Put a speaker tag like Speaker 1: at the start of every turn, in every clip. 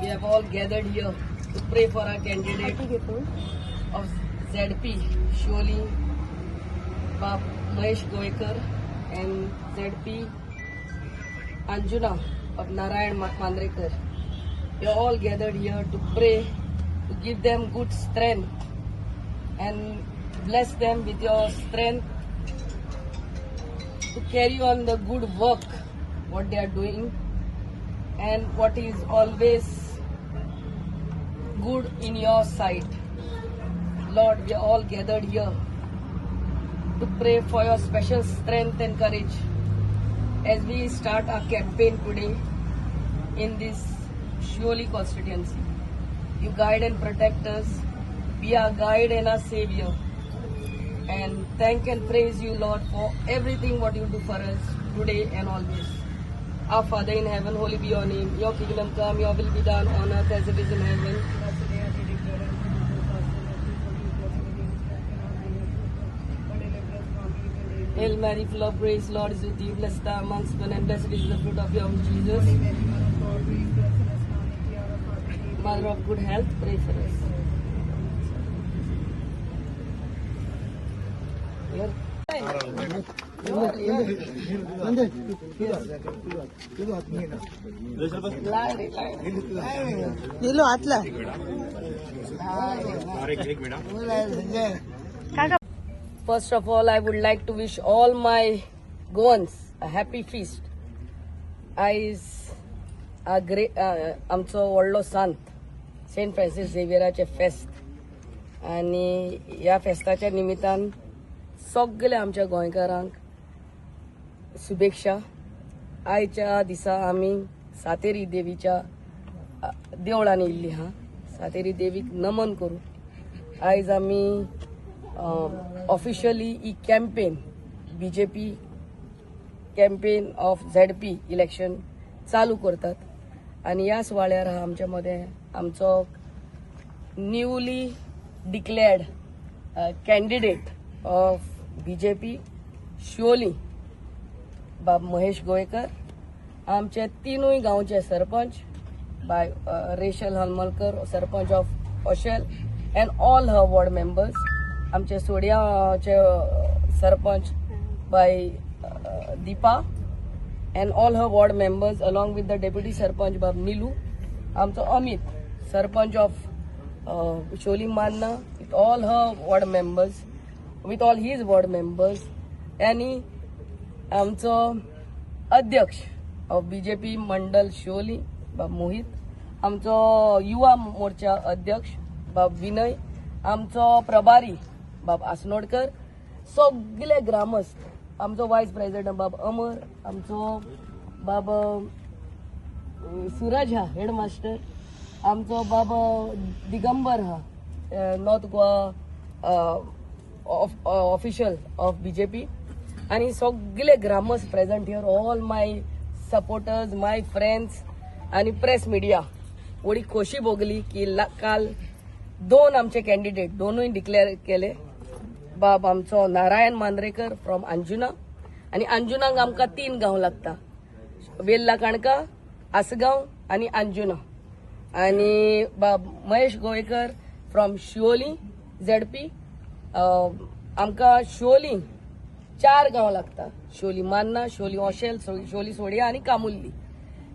Speaker 1: we have all gathered here to pray for our candidate of ZP, Sholi Bab Mahesh Goekar and ZP Anjuna of Narayan Mandrekar. We are all gathered here to pray, to give them good strength and bless them with your strength to carry on the good work what they are doing and what is always good in your sight. Lord, we are all gathered here to pray for your special strength and courage as we start our campaign today in this Sholi constituency. You guide and protect us. Be our guide and our savior. And thank and praise you, Lord, for everything what you do for us today and always. Our Father in heaven, holy be your name. Your kingdom come, your will be done on earth as it is in heaven. Hail Mary, full of grace, Lord is with you. Blessed are amongst women, and blessed is the fruit of your womb, Jesus. Mother of good health, pray for us. Here. First of all I would like to wish all my Goans a happy feast आयज अ grey आमचो व्हडलो सांत Saint Francis झेवियराचे फेस्त आणि या फेस्ताच्या निमित्तान सगल्या आमच्या गोंयकारांक शुभेच्छा. आयच्या दिसा आमी सातेरी देवीच्या देवळांनी देवळान येयल्ली हा. सातेरी देवीक नमन करू. आयज आमी officially he campaign BJP campaign of Z P election चालू करतात. आणि ह्या सुवाळ्यार हा आमच्या मध्ये आमचो newly declared candidate of BJP Shivoli बाब महेश गोयकर आमचे तिनूय गांवचे sarpanch bye Reshal Halmalkar sarpanch of Oxel and all her ward members आमचे सोडियाचे sarpanch bye Deepa and all her ward members along with the deputy sarpanch बाब निलू आमचो अमित सरपंच ऑफ शोली मान्ना with all her ward members with all his ward members आणि आमचो अध्यक्ष of BJP मंडल शिवोली बाब मोहित. आमचो युवा मोर्चा अध्यक्ष बाब विनय. आमचो प्रभारी बाब आसनोडकर. सगळे ग्रामस्थ आमचो वायस प्रेसिडेंट बाब अमर. आमचो बाब सुरज हा हेडमास्टर आमचो बाब दिगंबर हा north Goa official of BJP आणि सगळे ग्रामस्थ present here all my supporters my friends आणि प्रेस मिडिया थोडी खोशी भोगली की काल दोन आमचे कॅन्डिडेट दोनूय डिक्लेअर केले. बाब आमचो नारायण मांद्रेकर फ्रॉम अंजुना. आणि अंजुनाक आमकां तीन गांव लागता. वेल्ला काणका आसगांव आणि अंजुना. आणि बाब महेश गोयकर फ्रॉम शिवोली झेडपी आमकां शोली चार गांव लागता शिवोली मान्ना शोली ओशेल शोली सोडिया आणि कामुल्ली.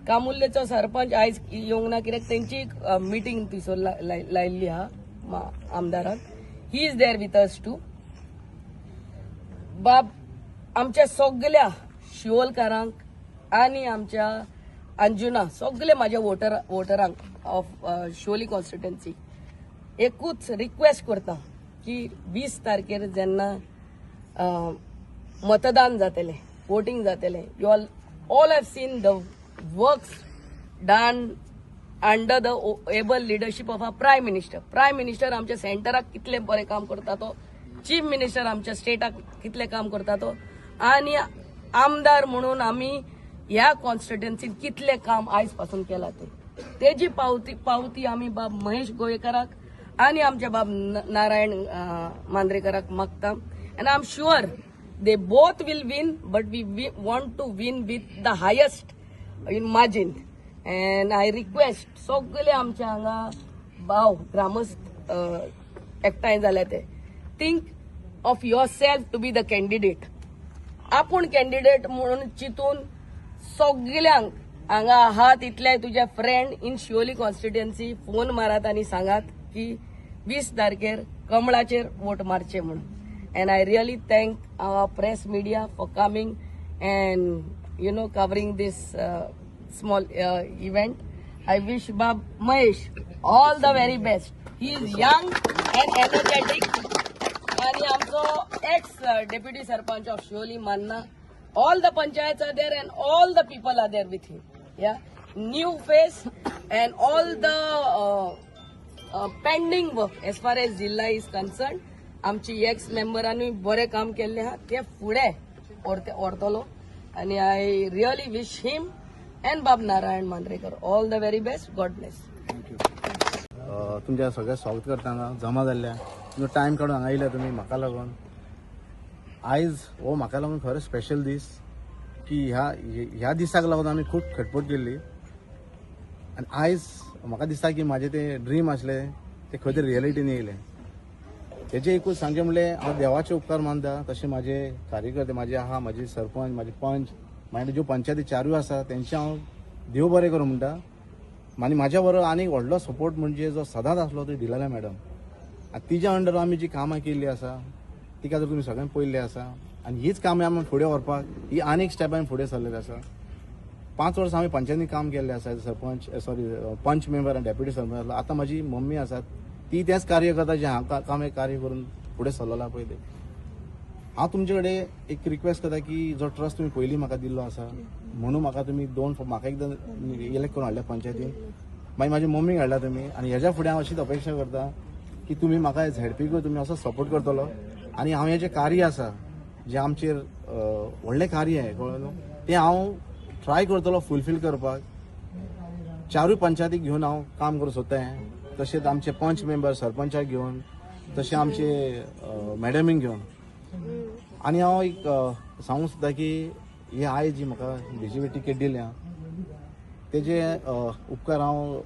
Speaker 1: कामुल्लेचो सरपंच आयज येवंक ना कित्याक तेंची मिटींग थंयसर लाय- लायिल्ली आहा आमदारान. He is there with us too बाब आमच्या सगळ्या शिवोलकारांक आणि आमच्या अंजुना सगळे माझ्या वोटर वोटरांक ऑफ शिवोली कॉन्स्टिट्युएन्सी एकूच रिक्वेस्ट करता. की वीस तारखेर जेन्ना मतदान जातले वोटींग जातले you all all have seen the works done under the able leadership of a prime minister prime minister आमच्या सेंटराक कितले बरें काम करता तो? चीफ मिनिस्टर आमच्या स्टेटाक कितले काम करता तो? आणि आमदार म्हणून आमी ह्या कॉन्स्टिट्युएन्सीन कितले काम आयजपासून केला ते? तेजी पावती पावती आमी बाब महेश गोयेकराक आणि आमच्या बाब न- नारायण मांद्रेकराक मागता and I am sure they both will win but we want to win with the highest in margin and I request सगळे आमच्या हांगा भाव ग्रामस्थ एकठांय जाल्या ते. Think of yourself to be the candidate आपूण कॅन्डिडेट म्हणून चिंतून सगळ्यांक हांगा आहात इतले तुझे friend in Shivoli constituency phone मारात आनी सांगात की वीस तारखेर कमळाचेर वोट मारचे म्हणून. And I really thank our press media for coming and you know covering these small event I wish बाब Mahesh all the very best he is young and energetic आणि आमचो ex deputy sarpanch of Shivoli मान्ना all the panchayat are there and all the people are there with him या new face and all the pending work as far as zilla is concern आमची ex मेंबरांनी बरें काम केल्लें आहा ते फुडें व्हरते व्हरतलो आनी I really wish him and बाब Narayan Mandrekar all the very best God bless
Speaker 2: तुमच्या सगळ्या स्वागत करता हांगा जमा जाल्ल्या तुमचो टायम काडून हांगा येयल्या तुमी म्हाका लागून. आयज हो म्हाका लागून खरो स्पेशल दीस की ह्या ह्या दिसाक लागून आमी खूब खटपट केल्ली आनी आयज म्हाका दिसता की म्हाजें तें ड्रीम आसलें तें खंय तरी रियलिटीन येयलें तेजें एकूच सांगचें म्हणले हांव देवाचे उपकार मानता तशें म्हाजे कार्यकर्ते म्हाजे आहा म्हाजे सरपंच म्हाजे पंच मागीर ज्यो पंचायती चारूय आसा तेंचे हांव देव बरें करूं म्हणटा. आनी म्हाज्या बरोबर आनीक व्हडलो सपोर्ट म्हणजे जो सदांच आसलो तो डिलाला मॅडम. आनी तिच्या अंडर आमी जी कामां केल्ली आसा तिका जर तुमी सगळ्यांनी पळयल्ली आसा आनी हीच कामां आमी फुडें व्हरपाक ही आनीक स्टेपान फुडें सरलेली आसा. पांच वर्सां हांवें पंचायती काम केल्लें आसा सरपंच सॉरी पंच मेंबर आनी डेप्युटी सरपंच. आसलो आतां म्हजी मम्मी आसात ती तेंच कार्य करता जें हांव काम एक कार्य करून फुडें सरलोलां पळय तें हांव तुमचे कडेन एक रिक्वेस्ट करता की जो ट्रस्ट तुमी पयलीं म्हाका दिल्लो आसा म्हणून म्हाका तुमी दोन म्हाका एकदां इलेक्ट करून हाडल्या पंचायतीन. मागीर म्हाजी मम्मीक हाडला तुमी आनी हेज्या फुडें हांव अशीच अपेक्षा करता की तुमी म्हाका झेडपीक तुमी असो सपोर्ट करतलो. आनी हांव हें जें कार्य आसा जें आमचेर व्हडलें कार्य आहे कळ्ळें न्हू तें हांव ट्राय करतलो फुलफील करपाक. चारूय पंचायतीक घेवन हांव काम करूं सोदतां तशेंच आमचे पंच मेंबर सरपंचाक घेवन तशें आमचे मॅडमीक घेवन आनी हांव एक सांगूंक सोदता की ही आयज जी म्हाका बीजेपी टिकेट दिल्या तेजे उपकार हांव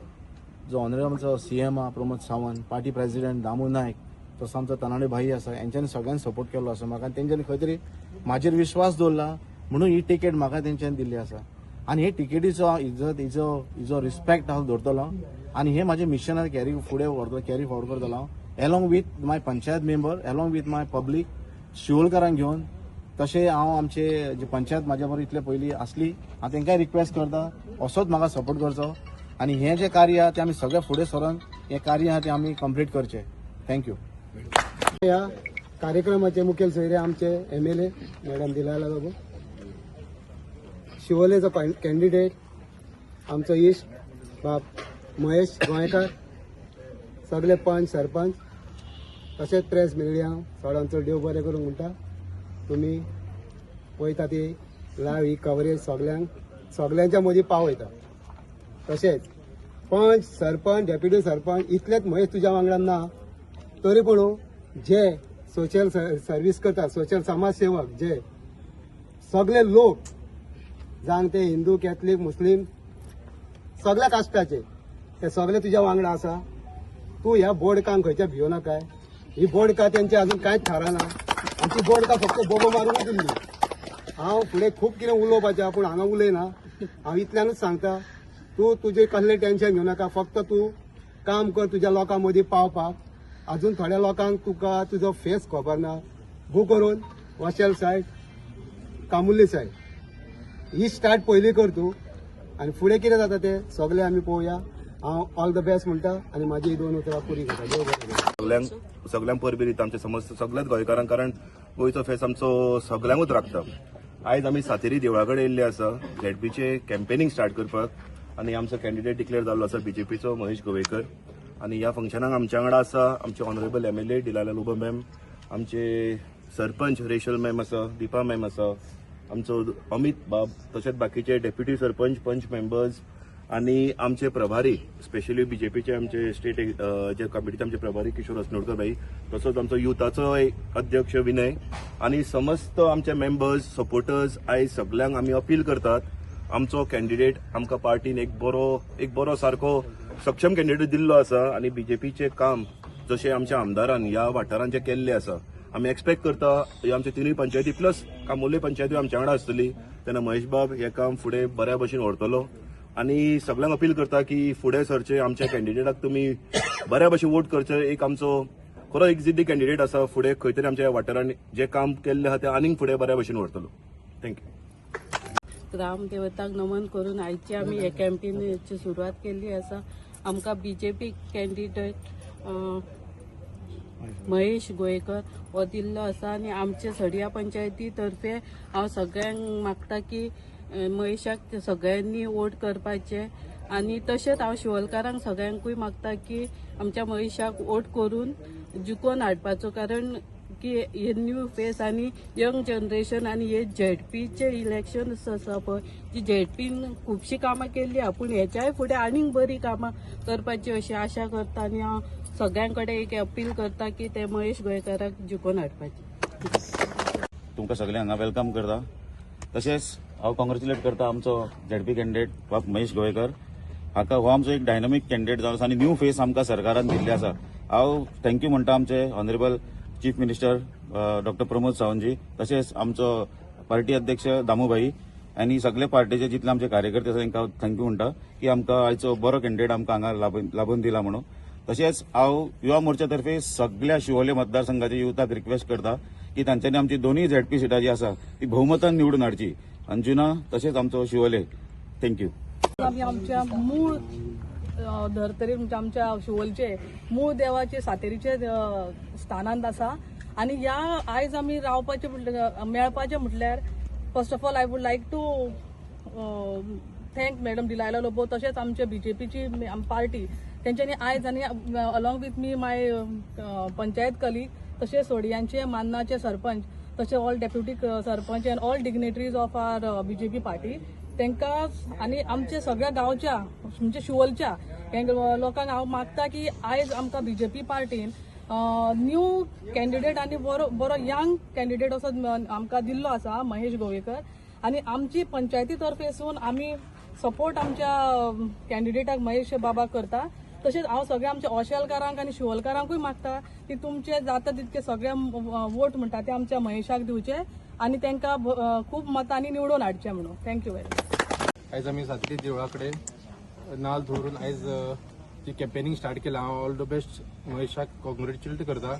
Speaker 2: जो ऑनरेबल आमचो सी एम आहा प्रमोद सावंत पार्टी प्रेसिडेंट दामू नायक तसो आमचो तनाडे भाई आसा हेंच्यांनी सगळ्यांनी सपोर्ट केल्लो आसा म्हाका. आनी तेंच्यांनी खंय तरी म्हाजेर विश्वास दवरला म्हणून ही टिकेट म्हाका तेंच्यान दिल्ली आसा. आनी हे टिकेटीचो हांव इज्जत हिजो हिजो रिस्पेक्ट हांव दवरतलो आनी हे म्हाजे मिशनार कॅरी फुडें व्हरतलो कॅरी फॉरवर्ड करतलो. हांव along with my panchayat member along with my public शिवोलकारांक घेवन तशें हांव आमचे जे पंचायत म्हाज्या बरोबर इतले पयलीं आसली हांव तेंकांय रिक्वेस्ट करता असोच म्हाका सपोर्ट करचो. आनी हें जें कार्य आहा तें आमी सगळे फुडें सरून हें कार्य आहा तें आमी कंप्लीट करचें. थँक्यू
Speaker 3: या कार्यक्रमाचे मुखेल सोयरे आमचे M L A madam Delilah बाबू. शिवोलेचो कॅन्डिडेट आमचो इश्ट बाप महेश गोंयकार सगळे पंच सरपंच तशेंच प्रेस मिडिया सगळ्यांचो देव बरें करूंक म्हणटा तुमी वयता ती लाव ही कवरेज सगल्यांक सगल्यांच्या मदीं पावयता तशेंच पंच सरपंच डेप्युटी सरपंच इतलेच महेश तुज्या वांगडा ना तरी पूण हो, जे सोशल सर्वीस करता सोशल समाज सेवक जे सगळे लोक जावं ते हिंदू कॅथलीक मुस्लीम सगळ्या कास्टाचे. ते सगळे तुज्या वांगडा आसा तूं ह्या बोडकांक खंयच्या भियो नाकाय ही बोडका तेंचे अजून कांयच थाराना आमची बोडका फक्त बोबो मारूनच दिल्ली हांव फुडें खूब कितें उलोवपाचें पूण हांगा उलयना हांव इतल्यानूच सांगता तूं तुजें कसलें टेन्शन घेवं नाका. फक्त तूं काम कर तुज्या लोकां मदीं पावपाक. अजून थोड्या लोकांक तुका तुजो फेस खबर ना. भू करून वॉशेल सायड कामुल्ली सायड ही स्टार्ट पयलीं कर तूं आनी फुडें कितें जाता तें? सगळें आमी पळोवया हांव ऑल द बेस्ट म्हणटा आनी म्हाजी दोन उतरां पुरी करता देव बरें
Speaker 4: सगल्यांक सगल्यांक परबी दिता आमचे समज सगळ्याच गोंयकारांक कारण गोंयचो फेस आमचो सगल्यांकूच राखता. आयज आमी सातेरी देवळा कडेन येयल्ले आसा झेडपीचे कॅम्पेनिंग स्टार्ट करपाक. आनी आमचो कॅन्डिडेट डिक्लेअर जाल्लो आसा बीजेपीचो महेश गोवेकर. आनी ह्या फंक्शनाक आमच्या वांगडा आसा आमचे honourable M L A Delilah Lobo ma'am आमचे सरपंच रेशल मॅम आसा दिपा मॅम आसा आमचो अमित बाब तशेंच बाकीचे डेप्युटी सरपंच पंच मेंबर्स आणि आमचे प्रभारी स्पेशली बीजेपीचे आमचे स्टेट जे कमिटीचे आमचे प्रभारी किशोर असनोडकर भाई तसोच आमचो युथाचो अध्यक्ष विनय आणि समस्त आमचे मेंबर्स सपोर्टर्स आयज सगल्यांक आमी अपील करतात आमचो कॅन्डिडेट आमकां पार्टीन एक बरो एक बरो सारको सक्षम कॅन्डिडेट दिल्लो आसा आनी बीजेपीचें काम जशें आमच्या आमदारान ह्या वाठारांत जें केल्लें आसा आमी एक्सपेक्ट करता ह्यो आमच्यो तिनूय पंचायती प्लस कामोले पंचायती आमच्या वांगडा आसतली तेन्ना महेश बाब हें काम फुडें बऱ्या भशेन व्हरतलो आनी सगळ्यांक अपील करता की फुडें सरचे आमच्या कॅन्डिडेटाक तुमी बऱ्या भशेन वोट करचे. एक आमचो खरो एक जिद्दी कॅन्डिडेट आसा फुडें खंय तरी आमच्या वाठारांत जें काम केल्लें आहा तें आनीक फुडें बऱ्या भशेन व्हरतलो थँक्यू
Speaker 5: ग्रामदेवताक नमन करून आयची आमी हे कॅम्पेनीची सुरवात केल्ली आसा आमकां बीजेपी कॅन्डिडेट महेश गोयेकर हो दिल्लो आसा आनी आमचे सडिया पंचायती तर्फे हांव सगळ्यांक मागता की महेशाक सगळ्यांनी वोट करपाचे. आनी तशेंच हांव शिवलकारांक सगळ्यांकूय मागता की आमच्या महेशाक वोट करून जिकोन हाडपाचो. कारण की हे न्यू फेस आनी यंग जनरेशन आनी हे झेडपीचे इलेक्शन आसा पळय जी झेडपीन खुबशीं कामां केल्ली आहा पूण हेच्याय फुडें आनीक बरी कामां करपाची अशी आशा करता आनी हांव सगळ्यां कडेन एक अपील करता की ते महेश गोंयकाराक जिखोवन हाडपाचे.
Speaker 6: तुमकां सगळ्यांक हांगा वेलकम करता. तशेंच हांव कॉंग्रेच्युलेट करता आमचो झेडपी कॅन्डिडेट बाब महेश गोवेकर हाका हो आमचो एक डायनामीक कॅन्डिडेट जावन आसा आनी न्यू फेस आमकां सरकारान दिल्ली आसा. हांव थँक्यू म्हणटा आमचे honourable chief minister doctor Pramod Sawantji तशेंच आमचो पार्टी अध्यक्ष दामूभाई आनी सगळे पार्टीचे जितले आमचे कार्यकर्ते आसा तांकां थँक्यू म्हणटा की आमकां आयचो बरो कॅन्डिडेट आमकां हांगा लाबून दिला म्हणून. तशेंच हांव युवा मोर्चातर्फे सगळ्या शिवोले मतदारसंघाच्या युथाक रिक्वेस्ट करता की तांच्यांनी आमची दोन्ही झेडपी सिटां जी आसा ती भोवमतान निवडून हाडची अंजुना तशेंच आमचो शिवोले. थँक्यू
Speaker 7: आम्ही आमच्या मूळ अ, धर्तरेर म्हणजे आमच्या शिवोलचे मूळ देवाचे सातेरीचे स्थानांत आसा आनी ह्या आयज आमी रावपाचे म्हटल्यार मेळपाचे म्हटल्यार first of all I would like to thank madam Delilah Lobo तशेंच आमचे बीजेपीची पार्टी तेंच्यांनी आयज आनी along with me my panchayat colleague तशेंच सोडियांचे मान्नाचे सरपंच तशें all deputy sarpanch and all dignitaries of our BJP party तांकां आनी आमच्या सगळ्या गांवच्या म्हणजे शिवोलच्या लोकांक हांव मागता की आयज आमकां बीजेपी पार्टीन न्यू कॅन्डिडेट आनी बरो बरो यंग कॅन्डिडेट असो आमकां दिल्लो आसा महेश गोवेकर. आनी आमची पंचायती तर्फेसून आमी सपोर्ट आमच्या कॅन्डिडेटाक महेश बाबा करता. तशेंच हांव सगळ्या आमच्या ओशेलकारांक आनी शिवोलकारांकूय मागता. की तुमचे जाता तितके सगळे वोट म्हणटा ते आमच्या महेशाक दिवचे आनी तांकां भ- खूब मतांनी निवडून हाडचे म्हणून. थँक्यू वेरी मच
Speaker 8: आयज आमी सातली देवळा कडेन नाल धरून आयज जी कॅम्पेनिंग स्टार्ट केला हांव ऑल द बेस्ट महेशाक कॉंग्रेच्युलेट करता.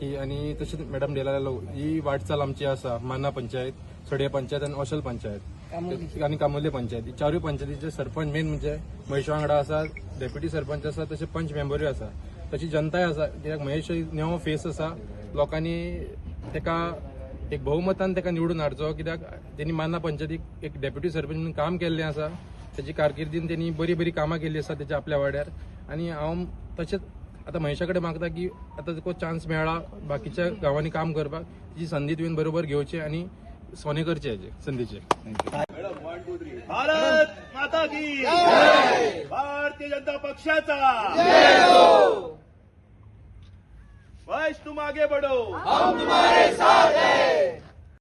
Speaker 8: की आनी तशेंच मॅडम डेला ही वाटचाल आमची आसा माना पंचायत सडे पंचायत आनी ऑशल पंचायत. आनी कामोले पंचायती. चारूय पंचायतीचे सरपंच मेन म्हणजे महेश वांगडा आसा डेप्युटी सरपंच आसा तशें पंच मेंबरूय आसा तशी जनताय आसा कित्याक महेश नवो फेस आसा लोकांनी तेका एक बहुमतान तेका निवडून हाडचो. कित्याक त्यांनी मान्ना पंचायतीक एक डेप्युटी सरपंच म्हणून काम केल्लें आसा त्याची कारकिर्दीन त्यांनी बरी बरी कामां केल्ली आसा त्याच्या आपल्या वाड्यार. आनी हांव तशेंच आतां महेशा कडेन मागता की आतां तुका चान्स मेळ्ळा बाकीच्या गांवांनी काम करपाक तिची संदी तुवें बरोबर घेवची आनी सोने करचे हेजे संदीचे
Speaker 4: भारत माता की भारतीय जनता पक्षाचा! वैश तुम आगे बढ़ो! हम तुम्हारे साथ हैं।